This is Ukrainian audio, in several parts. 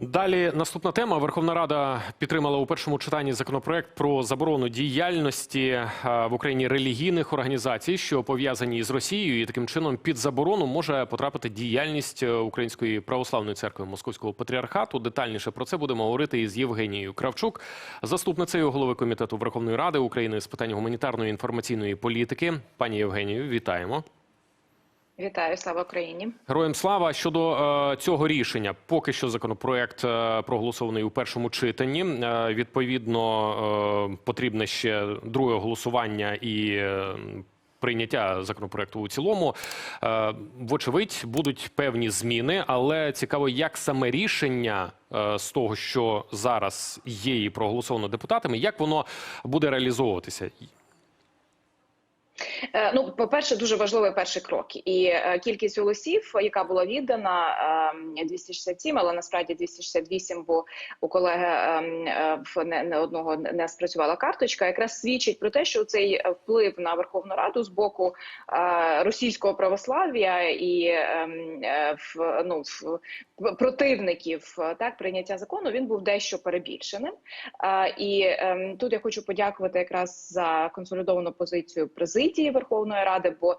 Далі наступна тема. Верховна Рада підтримала у першому читанні законопроект про заборону діяльності е, в Україні релігійних організацій, що пов'язані з Росією, і таким чином під заборону може потрапити діяльність е, Української православної церкви Московського патріархату. Детальніше про це будемо говорити із Євгенією Кравчук, заступницею голови комітету Верховної Ради України з питань гуманітарної інформаційної політики. Пані Євгенію, вітаємо. Вітаю, слава Україні. Героям слава щодо е, цього рішення. Поки що законопроект е, проголосований у першому читанні. Е, відповідно, е, потрібне ще друге голосування і. е, Прийняття законопроекту у цілому, Е, вочевидь, будуть певні зміни, але цікаво, як саме рішення е, з того, що зараз є і проголосовано депутатами, як воно буде реалізовуватися. Е, Ну, по-перше, дуже важливий перший крок, і е, кількість голосів, яка була віддана, е, 267, але насправді 268, бо у колеги е, е, не, одного не спрацювала карточка, якраз свідчить про те, що цей вплив на Верховну Раду з боку російського православ'я і е, е, ну противників так прийняття закону він був дещо перебільшеним. І тут я хочу подякувати якраз за консолідовану позицію президії Верховної Ради, бо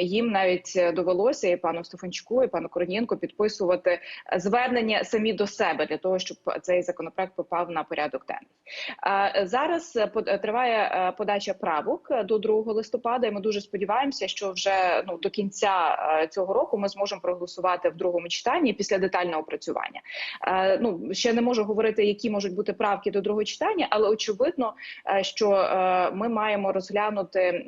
їм навіть довелося і пану Стефанчуку, і пану Корнієнко підписувати звернення самі до себе для того, щоб цей законопроект попав на порядок денний. Зараз е, триває е, подача правок е, до 2 листопада. і Ми дуже сподіваємося, що вже ну до кінця е, цього року ми зможемо проголосувати в другому читанні після детального опрацювання. Е, Ну ще не можу говорити, які можуть бути правки до другого читання, але очевидно, е, що е, ми маємо розглянути е,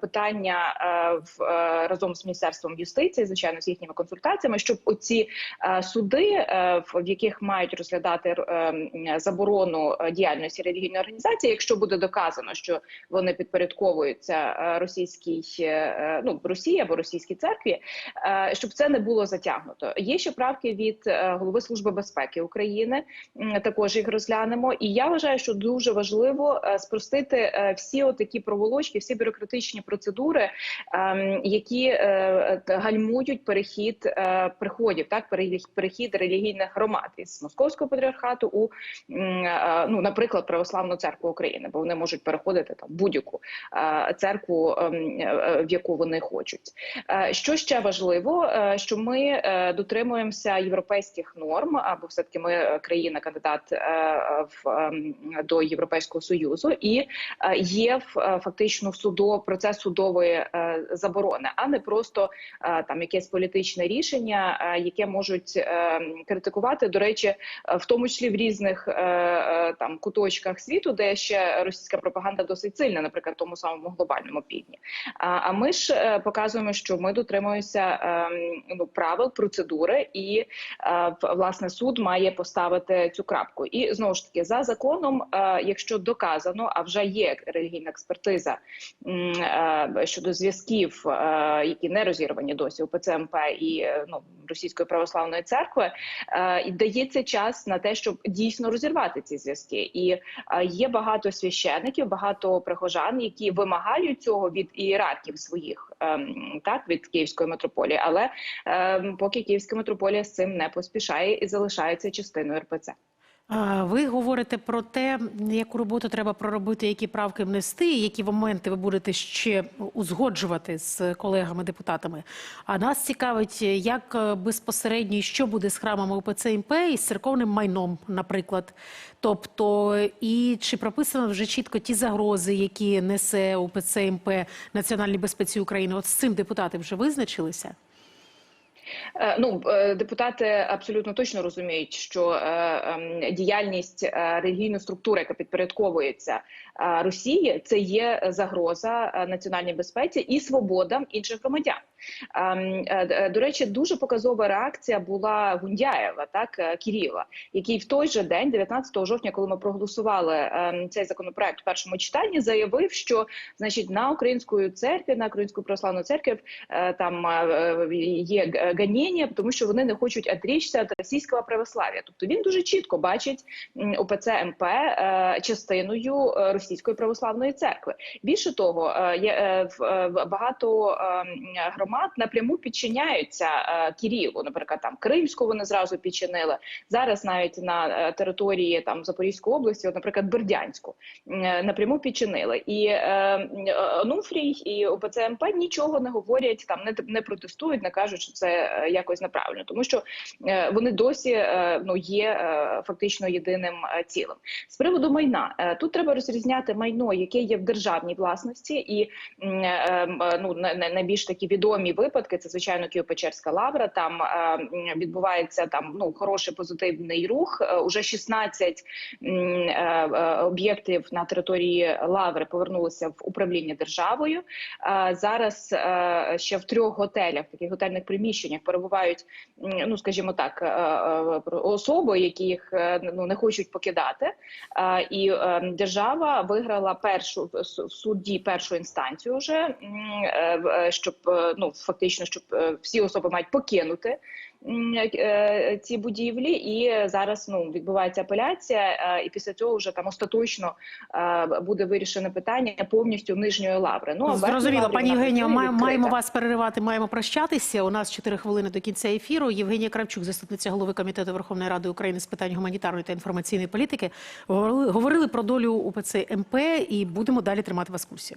питання е, в е, разом з міністерством юстиції, звичайно, з їхніми консультаціями, щоб оці е, суди, е, в яких мають розглядати е, заборону е, діяльності релігійної організації, якщо буде доказано, що вони підпорядковуються е, російській е, ну Росії або російській церкві, е, щоб це не було затягнуто. Є ще правки від е, голови служби безпеки України. Також їх розглянемо. І я вважаю, що дуже важливо е, спростити е, всі отакі проволочки, всі бюрократичні процедури, ем, які е, гальмують перехід е, приходів, так перехід- релігійних громад із московського патріархату у е, ну, наприклад, православну церкву України, бо вони можуть переходити там будь-яку церкву, ем, в яку вони хочуть. Що ще важливо, що ми дотримуємося європейських норм, або все таки ми країна-кандидат е, в ем, до Європейського союзу, і є фактично судо процес судової е, заборони, а не просто е, там якесь політичне рішення, е, яке можуть критикувати. До речі, в тому числі в різних там куточках світу, де ще російська пропаганда досить сильна, наприклад, в тому самому глобальному півдні. А, ми ж показуємо, що ми дотримуємося ем, ну правил, процедури, і власне суд має поставити цю крапку. І знову ж таки, за законом, якщо доказано, а вже є релігійна експертиза щодо зв'язків, е, які не розірвані досі у ПЦМП і е, ну російської православної церкви, е, і дається час на те, щоб дійсно розірвати ці зв'язки. І е, є багато священиків, багато прихожан, які вимагають цього від ієрархів своїх, ем, так від київської митрополії, але ем, поки київська митрополія з цим не поспішає і залишається частиною РПЦ. Ви говорите про те, яку роботу треба проробити, які правки внести, які моменти ви будете ще узгоджувати з колегами-депутатами. А нас цікавить, як е, безпосередньо що буде з храмами УПЦ МП і з церковним майном, наприклад. Тобто, і чи прописано вже чітко ті загрози, які несе УПЦ МП національній безпеці України? От з цим депутати вже визначилися? Е, Ну е, депутати абсолютно точно розуміють, що е, ем, діяльність релігійної структури, яка підпорядковується Росії, це є загроза е, національній безпеці і свободам інших громадян. Ем, е, е, До речі, дуже показова реакція була Гундяєва, так е, Кіріла, який в той же день, 19 жовтня, коли ми проголосували ем, цей законопроект в першому читанні, заявив, що значить на українську церкві, на українську православну церкву е, там е, є ганіння, тому що вони не хочуть отрічся від російського православ'я. Тобто він дуже чітко бачить м, УПЦ МП е, частиною е, російської православної церкви. Більше того, е, є е, е, в- багато громад напряму підчиняються Кирилу. Наприклад, там Кримську вони зразу підчинили. Зараз навіть на території там Запорізької області, от, наприклад, Бердянську напряму підчинили. І Онуфрій і ОПЦ МП нічого не говорять, там не, не протестують, не кажуть, що це якось неправильно, тому що вони досі ну є фактично єдиним цілим. З приводу майна тут треба розрізняти майно, яке є в державній власності, і е, е, ну на- на- найбільш такі відомі випадки. Це звичайно Києво-Печерська лавра. Там е, відбувається там ну хороший позитивний рух. Уже 16 м, е, е, об'єктів на території лаври повернулися в управління державою. Зараз ще в трьох готелях, таких готельних приміщеннях, перебувають ну скажімо так, особи, яких е, ну не хочуть покидати. І е, виграла першу в судді першу інстанцію, вже е, е, щоб е, ну фактично, щоб всі особи мають покинути. М, е, Ці будівлі, і зараз ну відбувається апеляція, е, і після цього вже там остаточно е, буде вирішене питання повністю нижньої лаври. Ну Зрозуміло, пані Євгенія, маємо вас переривати, маємо прощатися. У нас 4 хвилини до кінця ефіру. Євгенія Кравчук, заступниця голови комітету Верховної Ради України з питань гуманітарної та інформаційної політики, говорили, говорили про долю УПЦ МП і будемо далі тримати вас в курсі.